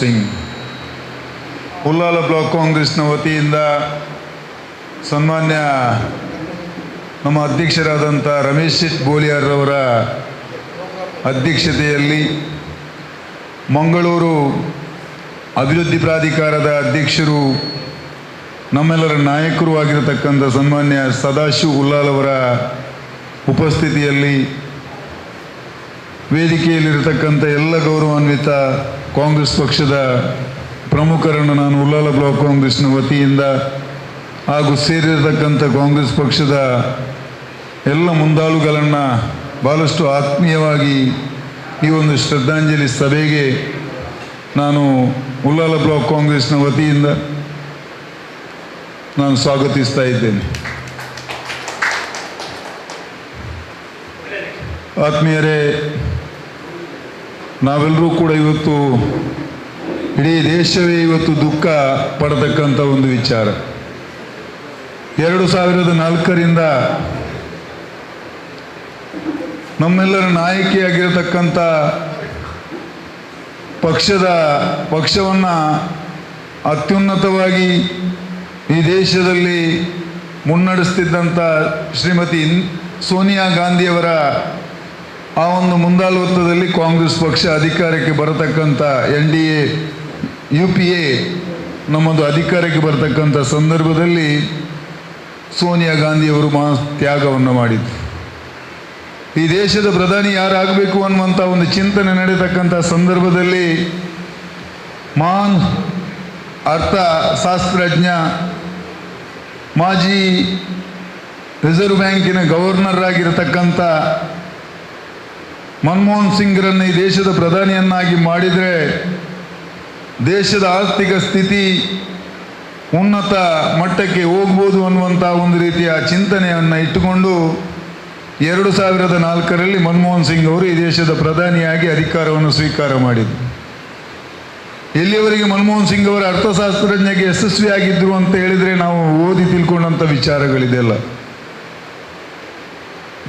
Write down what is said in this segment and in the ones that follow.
Singh. Ullal block ಕಾಂಗ್ರೆಸ್ನ ವತಿಯಿಂದ ಸನ್ಮಾನ್ಯ ನಮ್ಮ ಅಧ್ಯಕ್ಷರಾದಂಥ ರಮೇಶ್ ಶೆಟ್ ಬೋಲಿಯಾರ್ರವರ ಅಧ್ಯಕ್ಷತೆಯಲ್ಲಿ ಮಂಗಳೂರು ಅಭಿವೃದ್ಧಿ ಪ್ರಾಧಿಕಾರದ ಅಧ್ಯಕ್ಷರು, ನಮ್ಮೆಲ್ಲರ ನಾಯಕರು ಆಗಿರತಕ್ಕಂಥ ಸನ್ಮಾನ್ಯ ಸದಾಶಿವ್ ಉಲ್ಲಾಲ್ ಅವರ ಉಪಸ್ಥಿತಿಯಲ್ಲಿ ವೇದಿಕೆಯಲ್ಲಿರತಕ್ಕಂಥ ಎಲ್ಲ ಗೌರವಾನ್ವಿತ ಕಾಂಗ್ರೆಸ್ ಪಕ್ಷದ ಪ್ರಮುಖರನ್ನು ನಾನು ಉಲ್ಲಾಲ ಬ್ಲಾಕ್ ಕಾಂಗ್ರೆಸ್ನ ವತಿಯಿಂದ ಹಾಗೂ ಸೇರಿರತಕ್ಕಂಥ ಕಾಂಗ್ರೆಸ್ ಪಕ್ಷದ ಎಲ್ಲ ಮುಂದಾಳುಗಳನ್ನು ಭಾಳಷ್ಟು ಆತ್ಮೀಯವಾಗಿ ಈ ಒಂದು ಶ್ರದ್ಧಾಂಜಲಿ ಸಭೆಗೆ ನಾನು ಉಲ್ಲಾಲ ಬ್ಲಾಕ್ ಕಾಂಗ್ರೆಸ್ನ ವತಿಯಿಂದ ನಾನು ಸ್ವಾಗತಿಸ್ತಾ ಇದ್ದೇನೆ. ಆತ್ಮೀಯರೇ ನಾವೆಲ್ಲರೂ ಕೂಡ ಇವತ್ತು ಇಡೀ ದೇಶವೇ ಇವತ್ತು ದುಃಖ ಪಡತಕ್ಕಂಥ ಒಂದು ವಿಚಾರ. ಎರಡು ಸಾವಿರದ ನಾಲ್ಕರಿಂದ ನಮ್ಮೆಲ್ಲರ ನಾಯಕಿಯಾಗಿರತಕ್ಕಂಥ ಪಕ್ಷದ ಪಕ್ಷವನ್ನು ಅತ್ಯುನ್ನತವಾಗಿ ಈ ದೇಶದಲ್ಲಿ ಮುನ್ನಡೆಸ್ತಿದ್ದಂಥ ಶ್ರೀಮತಿ ಸೋನಿಯಾ ಗಾಂಧಿಯವರ ಆ ಒಂದು ಮುಂದಾಳತ್ವದಲ್ಲಿ ಕಾಂಗ್ರೆಸ್ ಪಕ್ಷ ಅಧಿಕಾರಕ್ಕೆ ಬರತಕ್ಕಂಥ N D A, U P A ನಮ್ಮದು ಅಧಿಕಾರಕ್ಕೆ ಬರತಕ್ಕಂಥ ಸಂದರ್ಭದಲ್ಲಿ ಸೋನಿಯಾ ಗಾಂಧಿಯವರು ಮಾ ತ್ಯಾಗವನ್ನು ಮಾಡಿದರು. ಈ ದೇಶದ ಪ್ರಧಾನಿ ಯಾರಾಗಬೇಕು ಅನ್ನುವಂಥ ಒಂದು ಚಿಂತನೆ ನಡೆತಕ್ಕಂಥ ಸಂದರ್ಭದಲ್ಲಿ ಮಹಾನ್ ಅರ್ಥಶಾಸ್ತ್ರಜ್ಞ, ಮಾಜಿ ರಿಸರ್ವ್ ಬ್ಯಾಂಕಿನ ಗವರ್ನರ್ ಆಗಿರತಕ್ಕಂಥ ಮನಮೋಹನ್ ಸಿಂಗ್ರನ್ನು ಈ ದೇಶದ ಪ್ರಧಾನಿಯನ್ನಾಗಿ ಮಾಡಿದರೆ ದೇಶದ ಆರ್ಥಿಕ ಸ್ಥಿತಿ ಉನ್ನತ ಮಟ್ಟಕ್ಕೆ ಹೋಗ್ಬೋದು ಅನ್ನುವಂಥ ಒಂದು ರೀತಿಯ ಚಿಂತನೆಯನ್ನು ಇಟ್ಟುಕೊಂಡು ಎರಡು ಸಾವಿರದ ನಾಲ್ಕರಲ್ಲಿ ಮನಮೋಹನ್ ಸಿಂಗ್ ಅವರು ಈ ದೇಶದ ಪ್ರಧಾನಿಯಾಗಿ ಅಧಿಕಾರವನ್ನು ಸ್ವೀಕಾರ ಮಾಡಿದರು. ಎಲ್ಲಿಯವರೆಗೆ ಮನಮೋಹನ್ ಸಿಂಗ್ ಅವರ ಅರ್ಥಶಾಸ್ತ್ರಜ್ಞಗೆ ಯಶಸ್ವಿಯಾಗಿದ್ದರು ಅಂತ ಹೇಳಿದರೆ ನಾವು ಓದಿ ತಿಳ್ಕೊಂಡಂಥ ವಿಚಾರಗಳಿದೆಲ್ಲ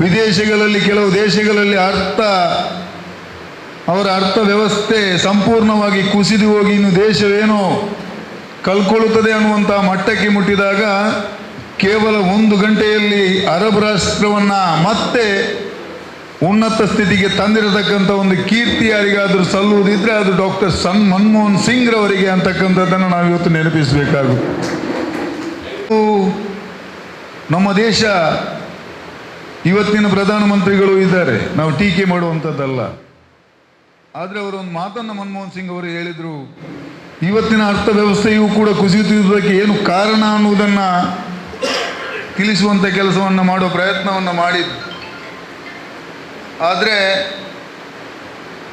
ವಿದೇಶಗಳಲ್ಲಿ, ಕೆಲವು ದೇಶಗಳಲ್ಲಿ ಅರ್ಥ, ಅವರ ಅರ್ಥ ವ್ಯವಸ್ಥೆ ಸಂಪೂರ್ಣವಾಗಿ ಕುಸಿದು ಹೋಗಿ ಇನ್ನು ದೇಶವೇನೋ ಕಲ್ಕೊಳ್ಳುತ್ತದೆ ಅನ್ನುವಂಥ ಮಟ್ಟಕ್ಕೆ ಮುಟ್ಟಿದಾಗ ಕೇವಲ ಒಂದು ಗಂಟೆಯಲ್ಲಿ ಅರಬ್ ರಾಷ್ಟ್ರವನ್ನು ಮತ್ತೆ ಉನ್ನತ ಸ್ಥಿತಿಗೆ ತಂದಿರತಕ್ಕಂಥ ಒಂದು ಕೀರ್ತಿ ಯಾರಿಗಾದರೂ ಸಲ್ಲುವುದಿದ್ರೆ ಅದು ಡಾಕ್ಟರ್ ಸನ್ ಮನಮೋಹನ್ ಸಿಂಗ್ ರವರಿಗೆ ಅಂತಕ್ಕಂಥದ್ದನ್ನು ನಾವು ಇವತ್ತು ನೆನಪಿಸಬೇಕಾಗುತ್ತೆ. ನಮ್ಮ ದೇಶ ಇವತ್ತಿನ ಪ್ರಧಾನಮಂತ್ರಿಗಳು ಇದ್ದಾರೆ. ನಾವು ಟೀಕೆ ಮಾಡುವಂಥದ್ದಲ್ಲ. ಆದರೆ ಅವರೊಂದು ಮಾತನ್ನು ಮನಮೋಹನ್ ಸಿಂಗ್ ಅವರು ಹೇಳಿದರು. ಇವತ್ತಿನ ಅರ್ಥವ್ಯವಸ್ಥೆಯೂ ಕೂಡ ಕುಸಿಯುತ್ತಿರುವುದಕ್ಕೆ ಏನು ಕಾರಣ ಅನ್ನುವುದನ್ನು ತಿಳಿಸುವಂಥ ಕೆಲಸವನ್ನು ಮಾಡೋ ಪ್ರಯತ್ನವನ್ನು ಮಾಡಿದ್ದು ಆದರೆ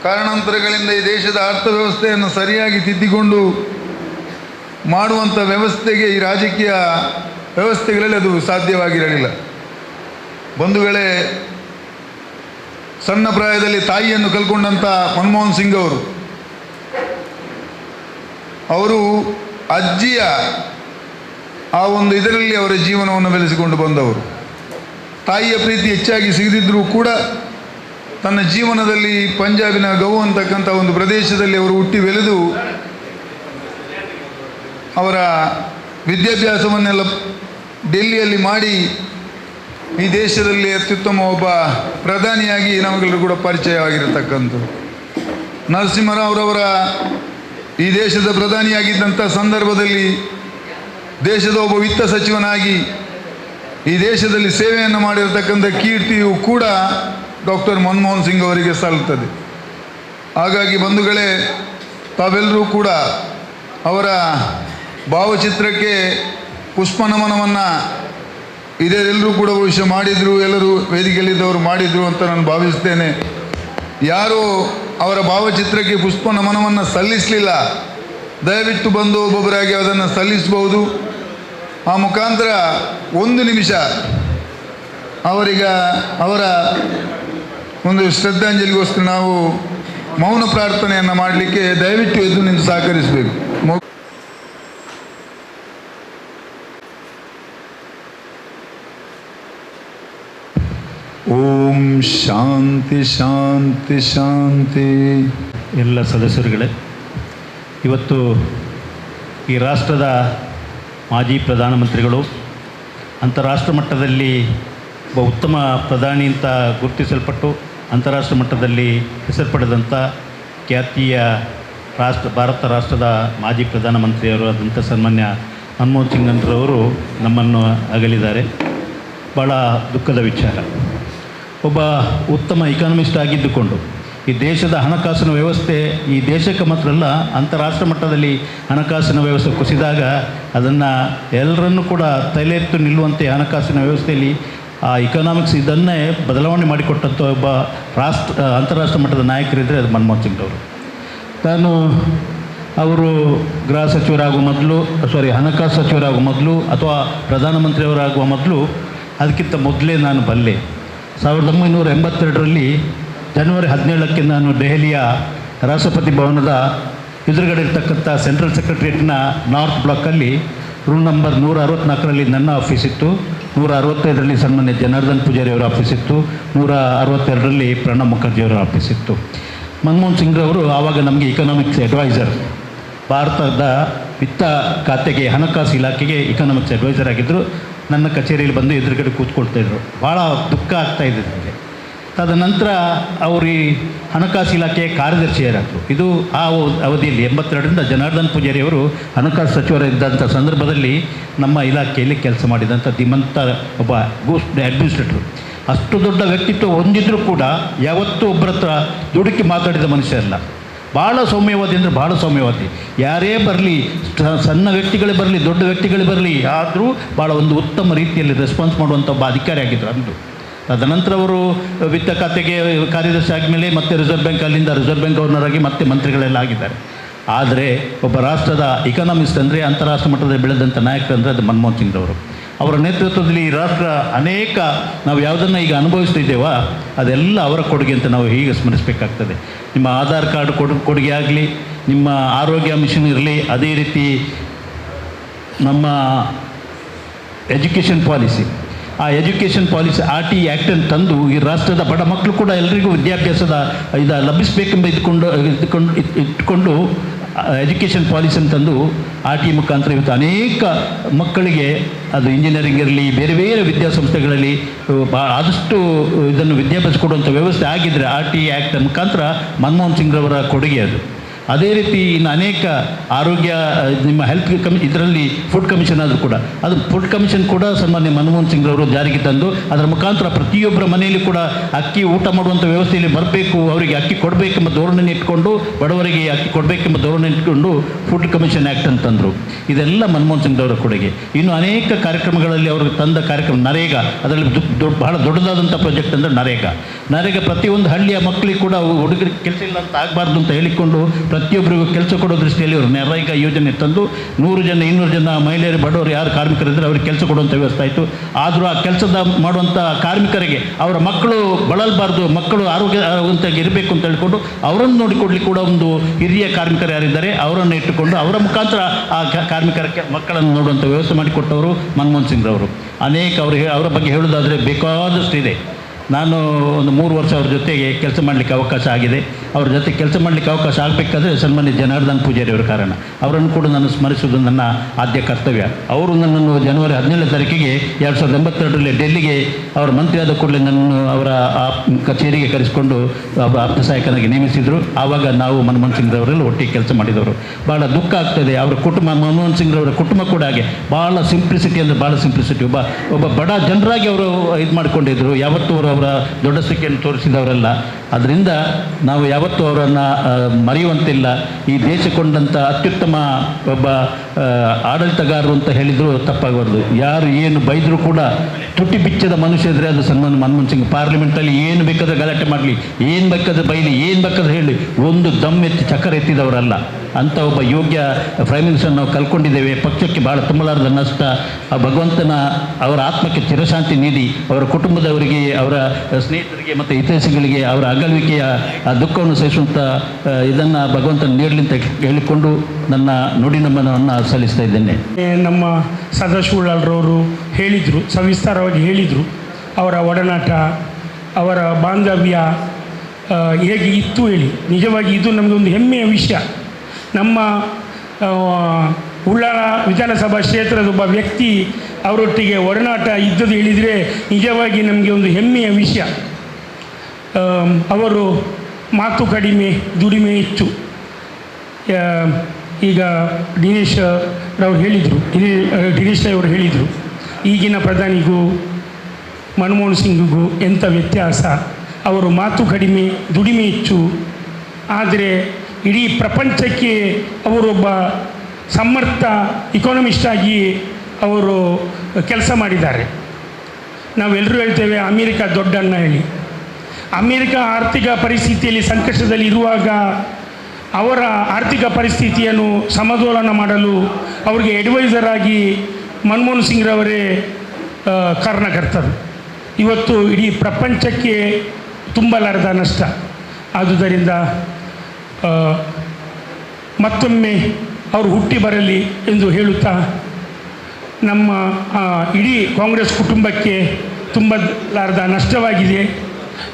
ಕಾರಣಾಂತರಗಳಿಂದ ಈ ದೇಶದ ಅರ್ಥವ್ಯವಸ್ಥೆಯನ್ನು ಸರಿಯಾಗಿ ತಿದ್ದಿಕೊಂಡು ಮಾಡುವಂಥ ವ್ಯವಸ್ಥೆಗೆ ಈ ರಾಜಕೀಯ ವ್ಯವಸ್ಥೆಗಳಲ್ಲಿ ಅದು ಸಾಧ್ಯವಾಗಿರಲಿಲ್ಲ. ಬಂಧುಗಳೇ ಸಣ್ಣ ಪ್ರಾಯದಲ್ಲಿ ತಾಯಿಯನ್ನು ಕಲ್ಕೊಂಡಂಥ ಮನಮೋಹನ್ ಸಿಂಗ್ ಅವರು ಅವರು ಅಜ್ಜಿಯ ಆ ಒಂದು ಇದರಲ್ಲಿ ಅವರ ಜೀವನವನ್ನು ಬೆಳೆಸಿಕೊಂಡು ಬಂದವರು. ತಾಯಿಯ ಪ್ರೀತಿ ಹೆಚ್ಚಾಗಿ ಸಿಗದಿದ್ದರೂ ಕೂಡ ತನ್ನ ಜೀವನದಲ್ಲಿ ಪಂಜಾಬಿನ ಗೌ ಅಂತಕ್ಕಂಥ ಒಂದು ಪ್ರದೇಶದಲ್ಲಿ ಅವರು ಹುಟ್ಟಿ ಬೆಳೆದು ಅವರ ವಿದ್ಯಾಭ್ಯಾಸವನ್ನೆಲ್ಲ ಡೆಲ್ಲಿಯಲ್ಲಿ ಮಾಡಿ ಈ ದೇಶದಲ್ಲಿ ಅತ್ಯುತ್ತಮ ಒಬ್ಬ ಪ್ರಧಾನಿಯಾಗಿ ನಮಗೆಲ್ಲರೂ ಕೂಡ ಪರಿಚಯವಾಗಿರತಕ್ಕಂಥದ್ದು. ನರಸಿಂಹರಾವ್ರವರ ಈ ದೇಶದ ಪ್ರಧಾನಿಯಾಗಿದ್ದಂಥ ಸಂದರ್ಭದಲ್ಲಿ ದೇಶದ ಒಬ್ಬ ವಿತ್ತ ಸಚಿವನಾಗಿ ಈ ದೇಶದಲ್ಲಿ ಸೇವೆಯನ್ನು ಮಾಡಿರತಕ್ಕಂಥ ಕೀರ್ತಿಯು ಕೂಡ ಡಾಕ್ಟರ್ ಮನಮೋಹನ್ ಸಿಂಗ್ ಅವರಿಗೆ ಸಲ್ಲುತ್ತದೆ. ಹಾಗಾಗಿ ಬಂಧುಗಳೇ, ತಾವೆಲ್ಲರೂ ಕೂಡ ಅವರ ಭಾವಚಿತ್ರಕ್ಕೆ ಪುಷ್ಪ ನಮನವನ್ನು ಇದರೆಲ್ಲರೂ ಕೂಡ ಭವಿಷ್ಯ ಮಾಡಿದರು, ಎಲ್ಲರೂ ವೇದಿಕೆಯಲ್ಲಿದ್ದವರು ಮಾಡಿದರು ಅಂತ ನಾನು ಭಾವಿಸ್ತೇನೆ. ಯಾರು ಅವರ ಭಾವಚಿತ್ರಕ್ಕೆ ಪುಷ್ಪ ನಮನವನ್ನು ಸಲ್ಲಿಸಲಿಲ್ಲ. ದಯವಿಟ್ಟು ಬಂದು ಒಬ್ಬೊಬ್ಬರಾಗಿ ಅದನ್ನು ಸಲ್ಲಿಸಬಹುದು. ಆ ಮುಖಾಂತರ ಒಂದು ನಿಮಿಷ ಅವರಿಗ, ಅವರ ಒಂದು ಶ್ರದ್ಧಾಂಜಲಿಗೋಸ್ಕರ ನಾವು ಮೌನ ಪ್ರಾರ್ಥನೆಯನ್ನು ಮಾಡಲಿಕ್ಕೆ ದಯವಿಟ್ಟು ಎದ್ದು ನಿಂತು ಸಹಕರಿಸಬೇಕು. ಓಂ ಶಾಂತಿ ಶಾಂತಿ ಶಾಂತಿ. ಎಲ್ಲ ಸದಸ್ಯರುಗಳೇ, ಇವತ್ತು ಈ ರಾಷ್ಟ್ರದ ಮಾಜಿ ಪ್ರಧಾನಮಂತ್ರಿಗಳು, ಅಂತಾರಾಷ್ಟ್ರ ಮಟ್ಟದಲ್ಲಿ ಒಬ್ಬ ಉತ್ತಮ ಪ್ರಧಾನಿ ಅಂತ ಗುರುತಿಸಲ್ಪಟ್ಟು ಅಂತಾರಾಷ್ಟ್ರ ಮಟ್ಟದಲ್ಲಿ ಹೆಸರು ಪಡೆದಂಥ ಖ್ಯಾತಿಯ ರಾಷ್ಟ್ರ, ಭಾರತ ರಾಷ್ಟ್ರದ ಮಾಜಿ ಪ್ರಧಾನಮಂತ್ರಿಯವರು ಆದಂಥ ಸನ್ಮಾನ್ಯ ಮನಮೋಹನ್ ಸಿಂಗ್ರವರು ನಮ್ಮನ್ನು ಅಗಲಿದ್ದಾರೆ. ಭಾಳ ದುಃಖದ ವಿಚಾರ. ಒಬ್ಬ ಉತ್ತಮ ಇಕಾನಮಿಸ್ಟ್ ಆಗಿದ್ದುಕೊಂಡು, ಈ ದೇಶದ ಹಣಕಾಸಿನ ವ್ಯವಸ್ಥೆ, ಈ ದೇಶಕ್ಕೆ ಮಾತ್ರ ಅಲ್ಲ, ಅಂತಾರಾಷ್ಟ್ರ ಮಟ್ಟದಲ್ಲಿ ಹಣಕಾಸಿನ ವ್ಯವಸ್ಥೆ ಕುಸಿದಾಗ ಅದನ್ನು ಎಲ್ಲರನ್ನೂ ಕೂಡ ತಲೆ ಎತ್ತು ನಿಲ್ಲುವಂತೆ ಹಣಕಾಸಿನ ವ್ಯವಸ್ಥೆಯಲ್ಲಿ ಆ ಇಕನಾಮಿಕ್ಸ್ ಇದನ್ನೇ ಬದಲಾವಣೆ ಮಾಡಿಕೊಟ್ಟಂಥ ಒಬ್ಬ ರಾಷ್ಟ್ರ, ಅಂತಾರಾಷ್ಟ್ರ ಮಟ್ಟದ ನಾಯಕರಿದ್ದರೆ ಅದು ಮನಮೋಹನ್ ಸಿಂಗ್ ಅವರು. ತಾನು ಅವರು ಗೃಹ ಸಚಿವರಾಗುವ ಮೊದಲು ಸಾರಿ ಹಣಕಾಸು ಸಚಿವರಾಗುವ ಮೊದಲು, ಅಥವಾ ಪ್ರಧಾನಮಂತ್ರಿಯವರಾಗುವ ಮೊದಲು, ಅದಕ್ಕಿಂತ ಮೊದಲೇ ನಾನು ಬಲ್ಲೆ. ಸಾವಿರದ ಒಂಬೈನೂರ ಎಂಬತ್ತೆರಡರಲ್ಲಿ ಜನವರಿ ಹದಿನೇಳಕ್ಕೆ ನಾನು ದೆಹಲಿಯ ರಾಷ್ಟ್ರಪತಿ ಭವನದ ಎದುರುಗಡೆ ಇರ್ತಕ್ಕಂಥ ಸೆಂಟ್ರಲ್ ಸೆಕ್ರೆಟರಿಯೇಟ್ನ ನಾರ್ತ್ ಬ್ಲಾಕಲ್ಲಿ ರೂಮ್ ನಂಬರ್ ನೂರ ಅರವತ್ತ್ನಾಲ್ಕರಲ್ಲಿ ನನ್ನ ಆಫೀಸ್ ಇತ್ತು. ನೂರ ಅರವತ್ತೈದರಲ್ಲಿ ಸನ್ಮಾನ್ಯ ಜನಾರ್ದನ್ ಪೂಜಾರಿ ಅವರ ಆಫೀಸ್ ಇತ್ತು. ನೂರ ಅರವತ್ತೆರಡರಲ್ಲಿ ಪ್ರಣಬ್ ಮುಖರ್ಜಿಯವರ ಆಫೀಸ್ ಇತ್ತು. ಮನಮೋಹನ್ ಸಿಂಗ್ರವರು ಆವಾಗ ನಮಗೆ ಇಕನಾಮಿಕ್ಸ್ ಅಡ್ವೈಸರ್ ಭಾರತದ ವಿತ್ತ ಖಾತೆಗೆ ಹಣಕಾಸು ಇಲಾಖೆಗೆ ಇಕನಾಮಿಕ್ಸ್ ಅಡ್ವೈಸರ್ ಆಗಿದ್ದರು ನನ್ನ ಕಚೇರಿಯಲ್ಲಿ ಬಂದು ಎದುರುಗಡೆ ಕೂತ್ಕೊಳ್ತಾ ಇದ್ರು. ಭಾಳ ದುಃಖ ಆಗ್ತಾ ಇದೆ ನನಗೆ. ತದನಂತರ ಅವರು ಈ ಹಣಕಾಸು ಇಲಾಖೆಯ ಕಾರ್ಯದರ್ಶಿಯರಾದರು. ಇದು ಆ ಅವ- ಅವಧಿಯಲ್ಲಿ ಎಂಬತ್ತೆರಡರಿಂದ ಜನಾರ್ದನ್ ಪೂಜಾರಿಯವರು ಹಣಕಾಸು ಸಚಿವರಿದ್ದಂಥ ಸಂದರ್ಭದಲ್ಲಿ ನಮ್ಮ ಇಲಾಖೆಯಲ್ಲಿ ಕೆಲಸ ಮಾಡಿದಂಥ ಧೀಮಂತ ಒಬ್ಬ ಗೂಸ್, ಅಡ್ಮಿನಿಸ್ಟ್ರೇಟರ್. ಅಷ್ಟು ದೊಡ್ಡ ವ್ಯಕ್ತಿತ್ವ ಹೊಂದಿದ್ರೂ ಕೂಡ ಯಾವತ್ತೂ ಒಬ್ಬರ ಹತ್ರ ದುಡುಕಿ ಮಾತಾಡಿದ ಮನುಷ್ಯ ಅಲ್ಲ. ಭಾಳ ಸೌಮ್ಯವಾದಿ ಅಂದರೆ ಭಾಳ ಸೌಮ್ಯವಾದಿ ಯಾರೇ ಬರಲಿ ಸಣ್ಣ ವ್ಯಕ್ತಿಗಳೇ ಬರಲಿ, ದೊಡ್ಡ ವ್ಯಕ್ತಿಗಳೇ ಬರಲಿ ಆದರೂ ಭಾಳ ಒಂದು ಉತ್ತಮ ರೀತಿಯಲ್ಲಿ ರೆಸ್ಪಾನ್ಸ್ ಮಾಡುವಂಥ ಒಬ್ಬ ಅಧಿಕಾರಿ ಆಗಿದ್ದರು ಅಂದು. ತದನಂತರ ಅವರು ವಿತ್ತ ಖಾತೆಗೆ ಕಾರ್ಯದರ್ಶಿ ಆದಮೇಲೆ ಮತ್ತೆ ರಿಸರ್ವ್ ಬ್ಯಾಂಕ್ ಅಲ್ಲಿಂದ ರಿಸರ್ವ್ ಬ್ಯಾಂಕ್ ಗವರ್ನರ್ ಆಗಿ ಮತ್ತೆ ಮಂತ್ರಿಗಳೆಲ್ಲ ಆಗಿದ್ದಾರೆ. ಆದರೆ ಒಬ್ಬ ರಾಷ್ಟ್ರದ ಇಕನಾಮಿಸ್ಟ್ ಅಂದರೆ ಅಂತಾರಾಷ್ಟ್ರ ಮಟ್ಟದಲ್ಲಿ ಬೆಳೆದಂಥ ನಾಯಕರು ಅಂದರೆ ಅದು ಮನಮೋಹನ್ ಸಿಂಗ್ ಅವರು ನೇತೃತ್ವದಲ್ಲಿ ಈ ರಾಷ್ಟ್ರ ಅನೇಕ ನಾವು ಯಾವುದನ್ನು ಈಗ ಅನುಭವಿಸ್ತಿದ್ದೇವೋ, ಅದೆಲ್ಲ ಅವರ ಕೊಡುಗೆ ಅಂತ ನಾವು ಹೀಗೆ ಸ್ಮರಿಸಬೇಕಾಗ್ತದೆ. ನಿಮ್ಮ ಆಧಾರ್ ಕಾರ್ಡ್ ಕೊಡು, ಕೊಡುಗೆ ಆಗಲಿ, ನಿಮ್ಮ ಆರೋಗ್ಯ ಮಿಷನ್ ಇರಲಿ, ಅದೇ ರೀತಿ ನಮ್ಮ ಎಜುಕೇಷನ್ ಪಾಲಿಸಿ. ಆ ಎಜುಕೇಷನ್ ಪಾಲಿಸಿ ಆರ್ ಟಿ ಆ್ಯಕ್ಟನ್ನು ತಂದು ಈ ರಾಷ್ಟ್ರದ ಬಡ ಮಕ್ಕಳು ಕೂಡ ಎಲ್ಲರಿಗೂ ವಿದ್ಯಾಭ್ಯಾಸದ ಇದು ಲಭಿಸಬೇಕೆಂಬ ಇದ್ಕೊಂಡು ಇದ್ಕೊಂಡು ಇಟ್- ಇಟ್ಕೊಂಡು ಎಜುಕೇಷನ್ ಪಾಲಿಸಿಯನ್ನು ತಂದು ಆರ್ ಟಿ ಮುಖಾಂತರ ಇವತ್ತು ಅನೇಕ ಮಕ್ಕಳಿಗೆ ಅದು ಇಂಜಿನಿಯರಿಂಗ್ ಇರಲಿ, ಬೇರೆ ಬೇರೆ ವಿದ್ಯಾಸಂಸ್ಥೆಗಳಲ್ಲಿ ಬಾ, ಆದಷ್ಟು ಇದನ್ನು ವಿದ್ಯಾಭ್ಯಾಸ ಕೊಡುವಂಥ ವ್ಯವಸ್ಥೆ ಆಗಿದ್ದರೆ ಆರ್ ಟಿ ಆ್ಯಕ್ಟ್ ಮುಖಾಂತರ ಮನಮೋಹನ್ ಸಿಂಗ್ರವರ ಕೊಡುಗೆ ಅದು. ಅದೇ ರೀತಿ ಇನ್ನು ಅನೇಕ ಆರೋಗ್ಯ ನಿಮ್ಮ ಹೆಲ್ತ್ ಕಮಿ, ಇದರಲ್ಲಿ ಫುಡ್ ಕಮಿಷನ್ ಆದರೂ ಕೂಡ. ಅದು ಫುಡ್ ಕಮಿಷನ್ ಕೂಡ ಸನ್ಮಾನ್ಯ ಮನಮೋಹನ್ ಸಿಂಗ್ ಅವರು ಜಾರಿಗೆ ತಂದು, ಅದರ ಮುಖಾಂತರ ಪ್ರತಿಯೊಬ್ಬರ ಮನೆಯಲ್ಲಿ ಕೂಡ ಅಕ್ಕಿ ಊಟ ಮಾಡುವಂಥ ವ್ಯವಸ್ಥೆಯಲ್ಲಿ ಬರಬೇಕು, ಅವರಿಗೆ ಅಕ್ಕಿ ಕೊಡಬೇಕೆಂಬ ಧೋರಣೆ ಇಟ್ಕೊಂಡು, ಬಡವರಿಗೆ ಅಕ್ಕಿ ಕೊಡಬೇಕೆಂಬ ಧೋರಣೆ ಇಟ್ಕೊಂಡು ಫುಡ್ ಕಮಿಷನ್ ಆ್ಯಕ್ಟ್ ಅಂತಂದರು ಇದೆಲ್ಲ ಮನಮೋಹನ್ ಸಿಂಗ್ ಅವರ ಕೊಡುಗೆ. ಇನ್ನು ಅನೇಕ ಕಾರ್ಯಕ್ರಮಗಳಲ್ಲಿ ಅವರು ತಂದ ಕಾರ್ಯಕ್ರಮ ನರೇಗಾ, ಅದರಲ್ಲಿ ಬಹಳ ದೊಡ್ಡದಾದಂಥ ಪ್ರಾಜೆಕ್ಟ್ ಅಂದರೆ ನರೇಗಾ. ನರೇಗಾ ಪ್ರತಿಯೊಂದು ಹಳ್ಳಿಯ ಮಕ್ಕಳಿಗೆ ಕೂಡ ಹುಡುಗರಿಗೆ ಕೆಲಸ ಇಲ್ಲ ಅಂತ ಆಗಬಾರ್ದು ಅಂತ ಹೇಳಿಕೊಂಡು ಪ್ರತಿಯೊಬ್ಬರಿಗೂ ಕೆಲಸ ಕೊಡೋ ದೃಷ್ಟಿಯಲ್ಲಿ ಅವರು ನರೇಗಾ ಯೋಜನೆ ತಂದು ನೂರು ಜನ, ಇನ್ನೂರು ಜನ ಮಹಿಳೆಯರು, ಬಡವರು ಯಾರು ಕಾರ್ಮಿಕರಿದ್ದರೆ ಅವ್ರಿಗೆ ಕೆಲಸ ಕೊಡುವಂಥ ವ್ಯವಸ್ಥೆ ಆಯಿತು. ಆದರೂ ಆ ಕೆಲಸದ ಮಾಡುವಂಥ ಕಾರ್ಮಿಕರಿಗೆ ಅವರ ಮಕ್ಕಳು ಬಳಲಬಾರ್ದು, ಮಕ್ಕಳು ಆರೋಗ್ಯವಂತಾಗಿ ಇರಬೇಕು ಅಂತ ಹೇಳ್ಕೊಂಡು ಅವರನ್ನು ನೋಡಿಕೊಡ್ಲಿಕ್ಕೆ ಕೂಡ ಒಂದು ಹಿರಿಯ ಕಾರ್ಮಿಕರು ಯಾರಿದ್ದಾರೆ, ಅವರನ್ನು ಇಟ್ಟುಕೊಂಡು ಅವರ ಮುಖಾಂತರ ಆ ಕಾರ್ಮಿಕರ ಮಕ್ಕಳನ್ನು ನೋಡುವಂಥ ವ್ಯವಸ್ಥೆ ಮಾಡಿಕೊಟ್ಟವರು ಮನಮೋಹನ್ ಸಿಂಗ್ ಅವರು ಅನೇಕ ಅವರು ಅವರ ಬಗ್ಗೆ ಹೇಳೋದಾದರೆ ಬೇಕಾದಷ್ಟು ಇದೆ. ನಾನು ಒಂದು ಮೂರು ವರ್ಷ ಅವ್ರ ಜೊತೆಗೆ ಕೆಲಸ ಮಾಡಲಿಕ್ಕೆ ಅವಕಾಶ ಆಗಿದೆ. ಅವ್ರ ಜೊತೆ ಕೆಲಸ ಮಾಡಲಿಕ್ಕೆ ಅವಕಾಶ ಆಗಬೇಕಾದ್ರೆ ಸನ್ಮಾನ್ಯ ಜನಾರ್ದನ್ ಪೂಜಾರಿ ಅವರ ಕಾರಣ. ಅವರನ್ನು ಕೂಡ ನಾನು ಸ್ಮರಿಸುವುದು ನನ್ನ ಆದ್ಯ ಕರ್ತವ್ಯ. ಅವರು ನನ್ನನ್ನು ಜನವರಿ ಹದಿನೇಳನೇ ತಾರೀಕಿಗೆ ಎರಡು ಸಾವಿರದ ಎಂಬತ್ತೆರಡರಲ್ಲಿ ಡೆಲ್ಲಿಗೆ ಅವರ ಮಂತ್ರಿ ಆದ ಕೂಡಲೇ ನನ್ನನ್ನು ಅವರ ಕಚೇರಿಗೆ ಕರೆಸಿಕೊಂಡು ಅವರ ಆಪ್ತ ಸಹಾಯಕನಾಗಿ ನೇಮಿಸಿದರು. ಆವಾಗ ನಾವು ಮನಮೋಹನ್ ಸಿಂಗ್ ಅವರೆಲ್ಲ ಒಟ್ಟಿಗೆ ಕೆಲಸ ಮಾಡಿದವರು. ಭಾಳ ದುಃಖ ಆಗ್ತದೆ. ಅವರ ಕುಟುಂಬ ಮನಮೋಹನ್ ಸಿಂಗ್ ಅವರ ಕುಟುಂಬ ಕೂಡ ಹಾಗೆ. ಭಾಳ ಸಿಂಪ್ಲಿಸಿಟಿ ಅಂದರೆ ಭಾಳ ಸಿಂಪ್ಲಿಸಿಟಿ ಒಬ್ಬ ಒಬ್ಬ ಬಡ ಜನರಾಗಿ ಅವರು ಇದು ಮಾಡಿಕೊಂಡಿದ್ರು. ಯಾವತ್ತೂ ಅವರು ಅವರ ದೊಡ್ಡಸ್ತಿಕೆಯನ್ನು ತೋರಿಸಿದವರಲ್ಲ. ಅದರಿಂದ ನಾವು ಯಾವತ್ತೂ ಅವರನ್ನು ಮರೆಯುವಂತಿಲ್ಲ. ಈ ದೇಶ ಕೊಂಡಂಥ ಅತ್ಯುತ್ತಮ ಒಬ್ಬ ಆಡಳಿತಗಾರರು ಅಂತ ಹೇಳಿದರೂ ತಪ್ಪಾಗಬಾರ್ದು. ಯಾರು ಏನು ಬೈದರೂ ಕೂಡ ತುಟಿ ಬಿಚ್ಚದ ಮನುಷ್ಯ ಇದ್ರೆ ಅದು ಸನ್ಮಾನ ಮನಮೋಹನ್ ಸಿಂಗ್. ಪಾರ್ಲಿಮೆಂಟಲ್ಲಿ ಏನು ಬೇಕಾದ್ರೆ ಗಲಾಟೆ ಮಾಡಲಿ, ಏನು ಬೇಕಾದ್ರೆ ಬೈಲಿ, ಏನು ಬೇಕಾದ್ರೆ ಹೇಳಿ. ಒಂದು ದಮ್ ಎತ್ತಿ ಚಕ್ಕರ ಎತ್ತಿದವರಲ್ಲ. ಅಂಥ ಒಬ್ಬ ಯೋಗ್ಯ ಪ್ರೈಮ್ ಮಿನಿಸ್ಟರ್ ನಾವು ಕಲ್ಕೊಂಡಿದ್ದೇವೆ ಪಕ್ಷಕ್ಕೆ ಭಾಳ ತುಂಬಲಾರದ ನಷ್ಟ. ಆ ಭಗವಂತನ ಅವರ ಆತ್ಮಕ್ಕೆ ಚಿರಶಾಂತಿ ನೀಡಿ, ಅವರ ಕುಟುಂಬದವರಿಗೆ, ಅವರ ಸ್ನೇಹಿತರಿಗೆ ಮತ್ತು ಹಿತೈಷಿಗಳಿಗೆ ಅವರ ಅಗಲುವಿಕೆಯ ಆ ದುಃಖವನ್ನು ಸಹಿಸುವಂಥ ಇದನ್ನು ಭಗವಂತನ ನೀಡಲಿ ಅಂತ ಹೇಳಿಕೊಂಡು ನನ್ನ ನುಡಿ ನಮನವನ್ನು ಸಲ್ಲಿಸ್ತಾ ಇದ್ದೇನೆ. ನಮ್ಮ ಸದಾಶಿವಳ್ಳರವರು ಹೇಳಿದರು, ಸವಿಸ್ತಾರವಾಗಿ ಹೇಳಿದರು. ಅವರ ಒಡನಾಟ, ಅವರ ಬಾಂಧವ್ಯ ಹೇಗೆ ಇತ್ತು ಹೇಳಿ. ನಿಜವಾಗಿ ಇದು ನಮಗೆ ಒಂದು ಹೆಮ್ಮೆಯ ವಿಷಯ. ನಮ್ಮ ಉಳ್ಳಾಳ ವಿಧಾನಸಭಾ ಕ್ಷೇತ್ರದ ಒಬ್ಬ ವ್ಯಕ್ತಿ ಅವರೊಟ್ಟಿಗೆ ಒಡನಾಟ ಇದ್ದದ್ದು ಹೇಳಿದರೆ ನಿಜವಾಗಿ ನಮಗೆ ಒಂದು ಹೆಮ್ಮೆಯ ವಿಷಯ. ಅವರು ಮಾತು ಕಡಿಮೆ, ದುಡಿಮೆ ಇತ್ತು. ಈಗ ದಿನೇಶ್ ರವರು ಹೇಳಿದರು, ದಿನೇ ದಿನೇಶ್ ಅವರು ಹೇಳಿದರು, ಈಗಿನ ಪ್ರಧಾನಿಗೂ, ಮನಮೋಹನ್ ಸಿಂಗ್ಗೂ ಎಂಥ ವ್ಯತ್ಯಾಸ? ಅವರು ಮಾತು ಕಡಿಮೆ, ದುಡಿಮೆ ಇತ್ತು. ಆದರೆ ಇಡೀ ಪ್ರಪಂಚಕ್ಕೆ ಅವರೊಬ್ಬ ಸಮರ್ಥ ಇಕಾನಮಿಸ್ಟ್ ಆಗಿ ಅವರು ಕೆಲಸ ಮಾಡಿದ್ದಾರೆ. ನಾವೆಲ್ಲರೂ ಹೇಳ್ತೇವೆ ಅಮೇರಿಕ ದೊಡ್ಡಣ್ಣ ಹೇಳಿ. ಅಮೇರಿಕ ಆರ್ಥಿಕ ಪರಿಸ್ಥಿತಿಯಲ್ಲಿ ಸಂಕಷ್ಟದಲ್ಲಿ ಇರುವಾಗ ಅವರ ಆರ್ಥಿಕ ಪರಿಸ್ಥಿತಿಯನ್ನು ಸಮತೋಲನ ಮಾಡಲು ಅವರಿಗೆ ಅಡ್ವೈಸರ್ ಆಗಿ ಮನಮೋಹನ್ ಸಿಂಗ್ರವರೇ ರವರೇ ಕಾರಣಕರ್ತರು. ಇವತ್ತು ಇಡೀ ಪ್ರಪಂಚಕ್ಕೆ ತುಂಬಲಾರದ ನಷ್ಟ. ಆದುದರಿಂದ ಮತ್ತೊಮ್ಮೆ ಅವರು ಹುಟ್ಟಿ ಬರಲಿ ಎಂದು ಹೇಳುತ್ತಾ, ನಮ್ಮ ಇಡೀ ಕಾಂಗ್ರೆಸ್ ಕುಟುಂಬಕ್ಕೆ ತುಂಬಲಾರದ ನಷ್ಟವಾಗಿದೆ.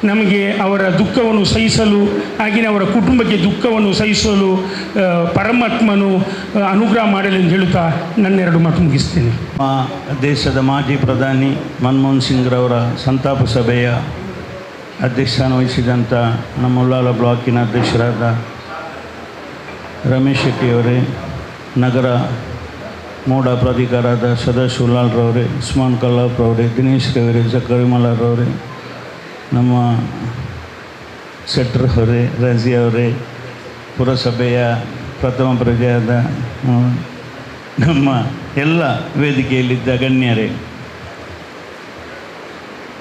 ನಮಗೆ ಅವರ ದುಃಖವನ್ನು ಸಹಿಸಲು ಹಾಗೆಯೇ ಅವರ ಕುಟುಂಬಕ್ಕೆ ದುಃಖವನ್ನು ಸಹಿಸಲು ಪರಮಾತ್ಮನು ಅನುಗ್ರಹ ಎಂದು ಹೇಳುತ್ತಾ, ನನ್ನೆರಡು ಮಾತು ಮುಗಿಸ್ತೇನೆ. ದೇಶದ ಮಾಜಿ ಪ್ರಧಾನಿ ಮನಮೋಹನ್ ಸಿಂಗ್ರವರ ಸಂತಾಪ ಸಭೆಯ ಅಧ್ಯಕ್ಷಾನ ವಹಿಸಿದಂಥ ನಮ್ಮ ಉಳ್ಳಾಲ ಬ್ಲಾಕಿನ ಅಧ್ಯಕ್ಷರಾದ ರಮೇಶ್ ಶೆಟ್ಟಿಯವರೇ, ನಗರ ಮೋಡ ಪ್ರಾಧಿಕಾರದ ಸದಾಶಿವ ರವರೇ ಉಸ್ಮಾನ್ ಕಲ್ಲಾಪ್ರವರೇ, ದಿನೇಶ್ ರವರೇ ಜಕರಿಮಲಾರವರೇ ನಮ್ಮ ಸೆಟ್ರ್ ಅವರೇ, ರಜಿ ಅವರೇ, ಪುರಸಭೆಯ ಪ್ರಥಮ ಪ್ರಜೆಯಾದ ನಮ್ಮ ಎಲ್ಲ ವೇದಿಕೆಯಲ್ಲಿದ್ದ ಗಣ್ಯರೇ,